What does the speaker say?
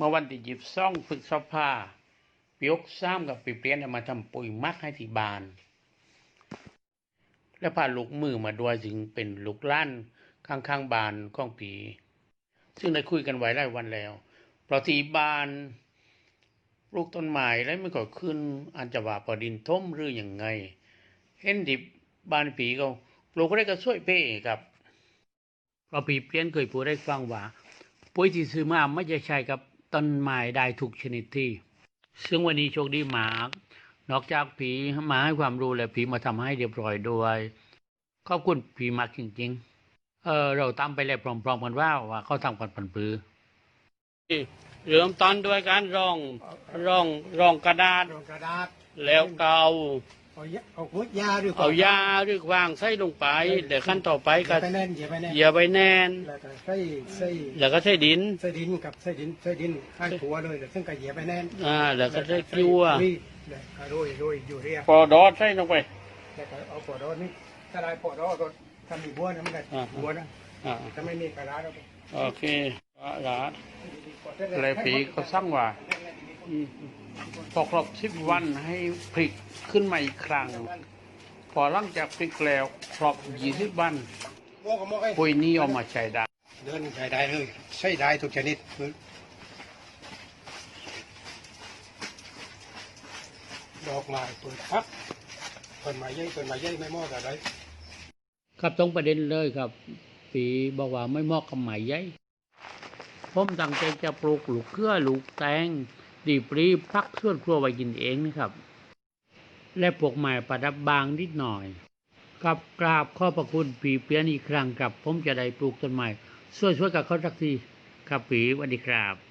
เมื่อวันที่ยิบซ่องฝึกสภาปียกซ้ำกับปีเปลี่ยนมาทำปุ๋ยมักให้ที่บาน และพาลูกมือมาด้วยจึงเป็นลูกล้านข้างๆบานของปีซึ่งได้คุยกันไว้หลายวันแล้วเพราะที่บานปลูกต้นไม้แล้วไมันก็ขึ้นอันจะว่าปอดินท่มหรืออย่างไง เห็นดิบบานปีก็ปลูกได้ก็ช่วยเป้ครับเพราะปีเปลี่ยนเคยพูดได้ฟังว่าปุ๋ยที่ซื้อมาไม่จะใช้กับ ต้นไม้ได้ทุกชนิดที่ ซึ่งวันนี้โชคดีมากนอกจากผีมาให้ความรู้แล้วผีมาทำให้เรียบร้อยด้วยขอบคุณผีมากจริง ๆ เออเราตามไปเลยพร้อมๆกันว่าว่าเขาทำกันปันปือเริ่มต้นด้วยการร่องร่องร่องกระดาษลงกระดาษแล้วก็เอา เอายาเอาหัวยาหรือเอายาหรือวางใส่ลงไปเดี๋ยวขั้นต่อไปไปก็ไปแน่นเหยียบไปแน่นเหยียบไปแน่นแล้วก็ใส่ใส่แล้วก็ใส่ดินใส่ดินกับใส่ดินใส่ดินข้างหัวเลยแล้วซึ่งก็เหยียบไปแน่นอ่าแล้วก็ใส่กิ้วนี่แล้วก็โรยโรยอยู่เรียบพอดอดใส่ลงไปแล้วก็เอาปอดอนี่ถ้าได้ปอดอก็ถ้ามีบัวนะมันก็อ่าบัวนะอ่าถ้าไม่มีกระดาษเราก็โอเคละละเลยปีเขาสั่งว่าอืม พอครบสิบวันให้พริกขึ้นมาอีกครั้ง พอหลังจากพริกแล้วครบยี่สิบวันโม่ก็โม่ไอ้ปุ๋ยนี้เอามาใช้ได้เดินใช้ได้เลยใช้ได้ทุกชนิดดอกไม้เปิดพักต้นไม้ใหญ่ต้นไม้ใหญ่ไม่เหมอกับอะไรครับตรงประเด็นเลยครับปีบอกว่าไม่เหมาะกับหมายใหญ่ผมตั้งใจจะปลูกลูกเขือลูกแตง ดีปรีพักส่วนครัวไว้กินเองนะครับ และปลูกไม้ประดับบางนิดหน่อยกับกราบขอบพระคุณปีเปียนอีกครั้งกับ ผมจะได้ปลูกต้นไม้ช่วยๆกับเขาสักทีครับปีวันดีครับ